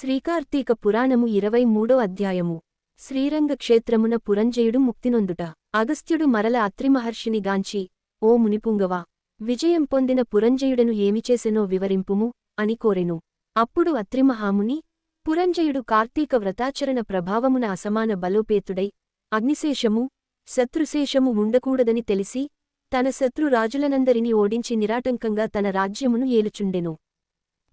శ్రీకార్తీక పురాణము ఇరవై మూడో అధ్యాయము. శ్రీరంగ క్షేత్రమున పురంజయుడు ముక్తినొందుట. అగస్త్యుడు మరల అత్రిమహర్షిని గాంచి ఓ మునిపుంగవా విజయం పొందిన పురంజయుడను ఏమిచేసెనో వివరింపుము అని కోరెను. అప్పుడు అత్రిమహాముని పురంజయుడు కార్తీక వ్రతాచరణ ప్రభావమున అసమాన బలోపేతుడై అగ్నిశేషము శత్రుశేషము ఉండకూడదని తెలిసి తన శత్రురాజులనందరినీ ఓడించి నిరాటంకంగా తన రాజ్యమును ఏలుచుండెను.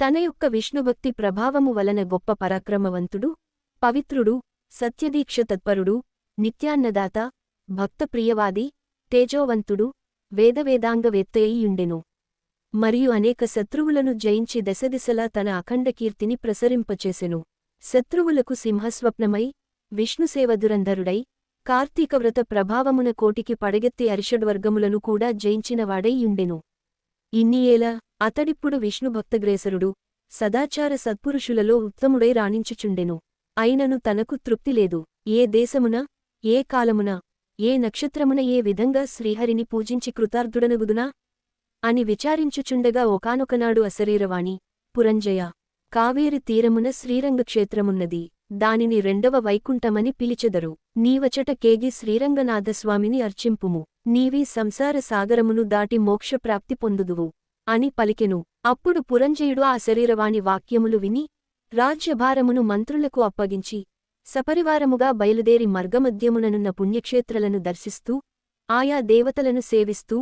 తన యొక్క విష్ణుభక్తి ప్రభావము వలన గొప్ప పరాక్రమవంతుడు పవిత్రుడు సత్యదీక్ష తత్పరుడు నిత్యాన్నదాత భక్తప్రియవాది తేజోవంతుడు వేదవేదాంగవేత్తయ్యుండెను. మరియు అనేక శత్రువులను జయించి దశదిశలా తన అఖండ కీర్తిని ప్రసరింపచేసెను. శత్రువులకు సింహస్వప్నమై విష్ణుసేవదురంధరుడై కార్తీకవ్రత ప్రభావమున కోటికి పడగెత్తి అరిషడ్వర్గములను కూడా జయించినవాడై యుండెను ఇన్నియేలా అతడిప్పుడు విష్ణుభక్తగ్రేసరుడు సదాచార సత్పురుషులలో ఉత్తముడై రాణించుచుండెను. అయినను తనకు తృప్తిలేదు ఏ దేశమున ఏ కాలమున ఏ నక్షత్రమున ఏ విధంగా శ్రీహరిని పూజించి కృతార్థుడనగుదునా? అని విచారించుచుండగా ఒకానొకనాడు అశరీరవాణి పురంజయ కావేరి తీరమున శ్రీరంగక్షేత్రమున్నది. దానిని రెండవ వైకుంఠమని పిలిచెదరు. నీవచట కేగి శ్రీరంగనాథస్వామిని అర్చింపుము. నీవీ సంసార సాగరమును దాటి మోక్షప్రాప్తి పొందుదువు అని పలికెను. అప్పుడు పురంజయుడు ఆ శరీరవాణి వాక్యములు విని రాజ్యభారమును మంత్రులకు అప్పగించి సపరివారముగా బయలుదేరి మార్గమధ్యముననున్న పుణ్యక్షేత్రలను దర్శిస్తూ ఆయా దేవతలను సేవిస్తూ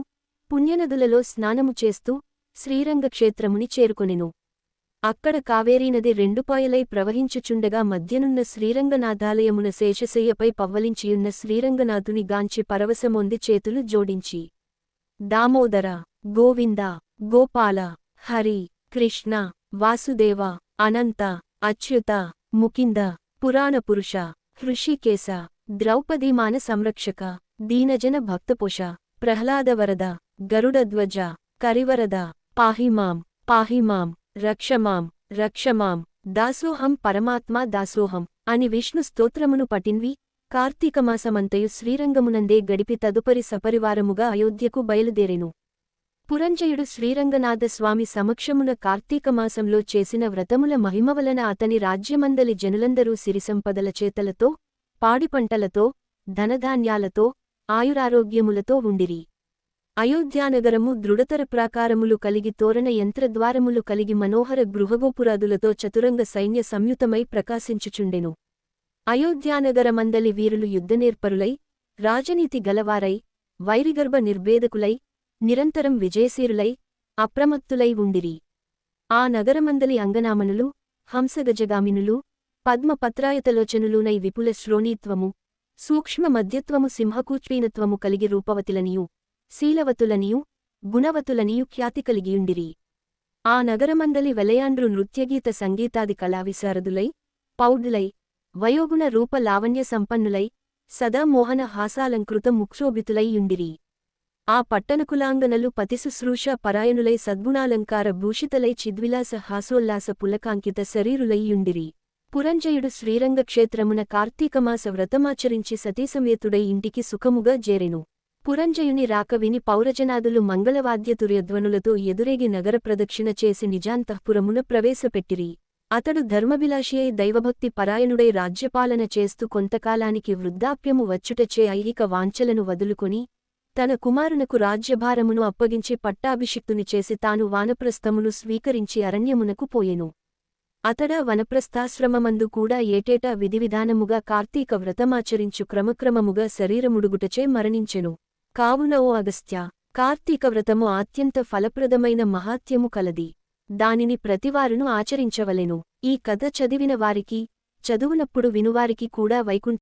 పుణ్యనదులలో స్నానము చేస్తూ శ్రీరంగక్షేత్రముని చేరుకొనెను. అక్కడ కావేరీనది రెండుపాయలై ప్రవహించుచుండగా మధ్యనున్న శ్రీరంగనాథాలయమున శేషశయ్యపై పవ్వలించియున్న శ్రీరంగనాథుని గాంచి పరవశమొంది చేతులు జోడించి దామోదర గోవింద గోపాల హరి కృష్ణ వాసుదేవ అనంత అచ్యుత ముకింద పురాణపురుష హృషికేశ ద్రౌపదీమాన సంరక్షక దీనజన భక్తపోష ప్రహ్లాదవరద గరుడధ్వజ కరివరద పాహిమాం పాహిమాం రక్షమాం రక్షమాం దాసోహం పరమాత్మా దాసోహం అని విష్ణు స్తోత్రమును పటిన్వి కార్తీకమాసమంతయు శ్రీరంగమునందే గడిపి తదుపరి సపరివారముగా అయోధ్యకు బయలుదేరెను. పురంజయుడు శ్రీరంగనాథస్వామి సమక్షమున కార్తీకమాసంలో చేసిన వ్రతముల మహిమవలన అతని రాజ్యమందలి జనులందరూ సిరిసంపదల చేతలతో పాడిపంటలతో ధనధాన్యాలతో ఆయురారోగ్యములతో ఉండిరి. అయోధ్యానగరము దృఢతర ప్రాకారములు కలిగి తోరణ యంత్రద్వారములు కలిగి మనోహర గృహగోపురాదులతో చతురంగ సైన్య సంయుతమై ప్రకాశించుచుండెను. అయోధ్యానగరమందలి వీరులు యుద్ధనేర్పరులై రాజనీతి గలవారై వైరిగర్భ నిర్భేదకులై నిరంతరం విజయశీరులై అప్రమత్తులై ఉండిరి. ఆ నగరమందలి అంగనామనులు హంసగజగామినులు పద్మపత్రాయతలోచనులునై విపుల శ్రోణీత్వము సూక్ష్మ మధ్యత్వము సింహకూచ్వీనత్వము కలిగి రూపవతిలనియు. శీలవతులనియు గుణవతులనియు ఖ్యాతి కలిగియుండిరి. ఆ నగరమందలి వెలయాండ్రు నృత్యగీత సంగీతాది కళావిశారదులై పౌడ్లై వయోగుణ రూప లావణ్య సంపన్నులై సదా మోహన హాసాలంకృత ముక్షోభితులై యుండిరి. ఆ పట్టణకులాంగనలు పతిశుశ్రూష పరాయణులై సద్గుణాలంకార భూషితలై చిద్విలాస హాసోల్లాస పులకాంకిత శరీరులైయుండిరి పురంజయుడు శ్రీరంగక్షేత్రమున కార్తీకమాస వ్రతమాచరించి సతీసమేతుడై ఇంటికి సుఖముగా జేరెను. పురంజయుని రాక విని పౌరజనాదులు మంగళవాద్యతుర్యధ్వనులతో ఎదురేగి నగర ప్రదక్షిణ చేసి నిజాంతఃపురమున ప్రవేశపెట్టిరి. అతడు ధర్మభిలాషి అయి దైవభక్తి పరాయణుడై రాజ్యపాలన చేస్తూ కొంతకాలానికి వృద్ధాప్యము వచ్చుటచే ఐహిక వాంఛలను వదులుకొని తన కుమారునకు రాజ్యభారమును అప్పగించి పట్టాభిషిక్తుని చేసి తాను వానప్రస్థమును స్వీకరించి అరణ్యమునకు పోయెను. అతడా వనప్రస్థాశ్రమమందు కూడా ఏటేటా విధివిధానముగా కార్తీక వ్రతమాచరించు క్రమక్రమముగా శరీరముడుగుటచే మరణించెను. కావున ఓ అగస్త్య కార్తీక వ్రతము అత్యంత ఫలప్రదమైన మహాత్యము కలది. దానిని ప్రతివారును ఆచరించవలెను. ఈ కథ చదివిన వారికి చదువునప్పుడు వినువారికి కూడా వైకుంఠ